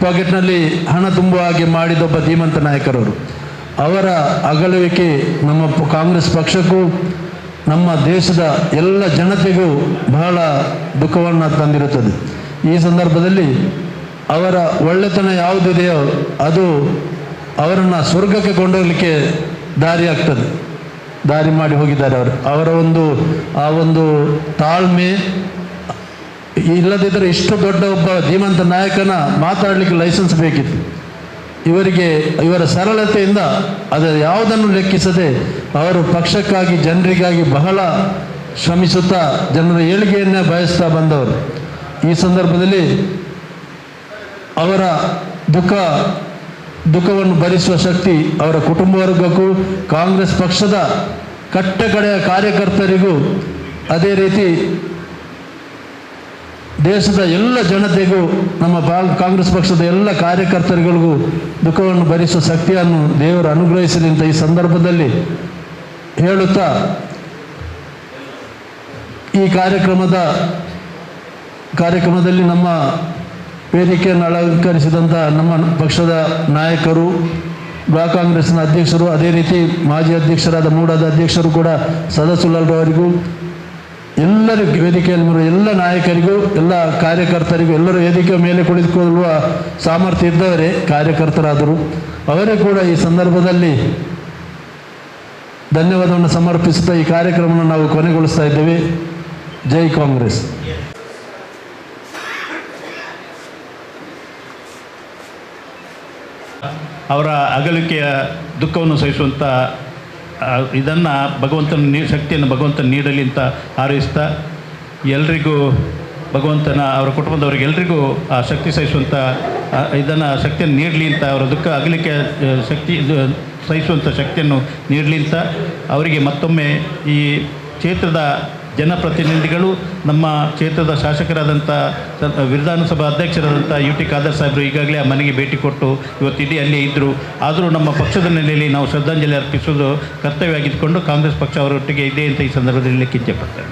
ಪಾಕೆಟ್ನಲ್ಲಿ ಹಣ ತುಂಬುವ ಹಾಗೆ ಮಾಡಿದೊಬ್ಬ ಧೀಮಂತ ನಾಯಕರವರು. ಅವರ ಅಗಲುವಿಕೆ ನಮ್ಮ ಕಾಂಗ್ರೆಸ್ ಪಕ್ಷಕ್ಕೂ, ನಮ್ಮ ದೇಶದ ಎಲ್ಲ ಜನತೆಗೂ ಬಹಳ ದುಃಖವನ್ನು ತಂದಿರುತ್ತದೆ. ಈ ಸಂದರ್ಭದಲ್ಲಿ ಅವರ ಒಳ್ಳೆತನ ಯಾವುದಿದೆಯೋ ಅದು ಅವರನ್ನು ಸ್ವರ್ಗಕ್ಕೆ ಕೊಂಡೋಗಲಿಕ್ಕೆ ದಾರಿ ಆಗ್ತದೆ. ದಾರಿ ಮಾಡಿ ಹೋಗಿದ್ದಾರೆ ಅವರು. ಅವರ ಒಂದು, ಆ ಒಂದು ತಾಳ್ಮೆ ಇಲ್ಲದಿದ್ದರೆ ಇಷ್ಟು ದೊಡ್ಡ ಒಬ್ಬ ಧೀಮಂತ ನಾಯಕನ ಮಾತಾಡಲಿಕ್ಕೆ ಲೈಸೆನ್ಸ್ ಬೇಕಿತ್ತು. ಇವರಿಗೆ, ಇವರ ಸರಳತೆಯಿಂದ ಅದರ ಯಾವುದನ್ನು ಲೆಕ್ಕಿಸದೆ ಅವರು ಪಕ್ಷಕ್ಕಾಗಿ, ಜನರಿಗಾಗಿ ಬಹಳ ಶ್ರಮಿಸುತ್ತಾ, ಜನರ ಏಳಿಗೆಯನ್ನೇ ಬಯಸ್ತಾ ಬಂದವರು. ಈ ಸಂದರ್ಭದಲ್ಲಿ ಅವರ ದುಃಖ, ದುಃಖವನ್ನು ಭರಿಸುವ ಶಕ್ತಿ ಅವರ ಕುಟುಂಬ ವರ್ಗಕ್ಕೂ, ಕಾಂಗ್ರೆಸ್ ಪಕ್ಷದ ಕಟ್ಟಕಡೆಯ ಕಾರ್ಯಕರ್ತರಿಗೂ ಅದೇ ರೀತಿ ದೇಶದ ಎಲ್ಲ ಜನತೆಗೂ, ನಮ್ಮ ಕಾಂಗ್ರೆಸ್ ಪಕ್ಷದ ಎಲ್ಲ ಕಾರ್ಯಕರ್ತರುಗಳಿಗೂ ದುಃಖವನ್ನು ಭರಿಸುವ ಶಕ್ತಿಯನ್ನು ದೇವರು ಅನುಗ್ರಹಿಸಲಿ ಅಂತ ಈ ಸಂದರ್ಭದಲ್ಲಿ ಹೇಳುತ್ತಾ, ಈ ಕಾರ್ಯಕ್ರಮದ ಕಾರ್ಯಕ್ರಮದಲ್ಲಿ ನಮ್ಮ ವೇದಿಕೆಯನ್ನು ಅಲಂಕರಿಸಿದಂಥ ನಮ್ಮ ಪಕ್ಷದ ನಾಯಕರು, ಬ್ಲಾಕ್ ಕಾಂಗ್ರೆಸ್ನ ಅಧ್ಯಕ್ಷರು, ಅದೇ ರೀತಿ ಮಾಜಿ ಅಧ್ಯಕ್ಷರಾದ ಮೂಡಾದ ಅಧ್ಯಕ್ಷರು ಕೂಡ ಸದಸ್ಯರವರಿಗೂ ಎಲ್ಲರಿಗೂ ವೇದಿಕೆಯಲ್ಲಿರುವ ಎಲ್ಲ ನಾಯಕರಿಗೂ, ಎಲ್ಲ ಕಾರ್ಯಕರ್ತರಿಗೂ, ಎಲ್ಲರೂ ವೇದಿಕೆ ಮೇಲೆ ಕುಳಿತುಕೊಳ್ಳುವ ಸಾಮರ್ಥ್ಯ ಇದ್ದವರೇ ಕಾರ್ಯಕರ್ತರಾದರು. ಅವರೇ ಕೂಡ ಈ ಸಂದರ್ಭದಲ್ಲಿ ಧನ್ಯವಾದವನ್ನು ಸಮರ್ಪಿಸುತ್ತಾ ಈ ಕಾರ್ಯಕ್ರಮವನ್ನು ನಾವು ಕೊನೆಗೊಳಿಸ್ತಾ ಇದ್ದೇವೆ. ಜೈ ಕಾಂಗ್ರೆಸ್. ಅವರ ಅಗಲಿಕೆಯ ದುಃಖವನ್ನು ಸಹಿಸುವಂಥ ಇದನ್ನು ಭಗವಂತನ ನೀ, ಶಕ್ತಿಯನ್ನು ಭಗವಂತನ ನೀಡಲಿ ಅಂತ ಹಾರೈಸ್ತಾ ಎಲ್ರಿಗೂ ಭಗವಂತನ, ಅವರ ಕುಟುಂಬದವರಿಗೆ ಎಲ್ರಿಗೂ ಆ ಶಕ್ತಿ ಸಹಿಸುವಂಥ ಇದನ್ನು ಶಕ್ತಿಯನ್ನು ನೀಡಲಿ ಅಂತ, ಅವರ ದುಃಖ ಅಗಲಿಕೆ ಶಕ್ತಿ ಸಹಿಸುವಂಥ ಶಕ್ತಿಯನ್ನು ನೀಡಲಿ ಅಂತ, ಅವರಿಗೆ ಮತ್ತೊಮ್ಮೆ ಈ ಕ್ಷೇತ್ರದ ಜನಪ್ರತಿನಿಧಿಗಳು, ನಮ್ಮ ಕ್ಷೇತ್ರದ ಶಾಸಕರಾದಂಥ ವಿಧಾನಸಭಾ ಅಧ್ಯಕ್ಷರಾದಂಥ ಯು ಟಿ ಖಾದರ್ ಸಾಹೇಬರು ಈಗಾಗಲೇ ಆ ಮನೆಗೆ ಭೇಟಿ ಕೊಟ್ಟು ಇವತ್ತು ಇಡೀ ಅಲ್ಲೇ ಇದ್ದರು ಆದರೂ ನಮ್ಮ ಪಕ್ಷದ ನೆಲೆಯಲ್ಲಿ ನಾವು ಶ್ರದ್ಧಾಂಜಲಿ ಅರ್ಪಿಸೋದು ಕರ್ತವ್ಯ ಆಗಿದ್ದುಕೊಂಡು ಕಾಂಗ್ರೆಸ್ ಪಕ್ಷ ಅವರೊಟ್ಟಿಗೆ ಇದೆ ಅಂತ ಈ ಸಂದರ್ಭದಲ್ಲಿ ಕಿಂಚಪಡ್ತಾರೆ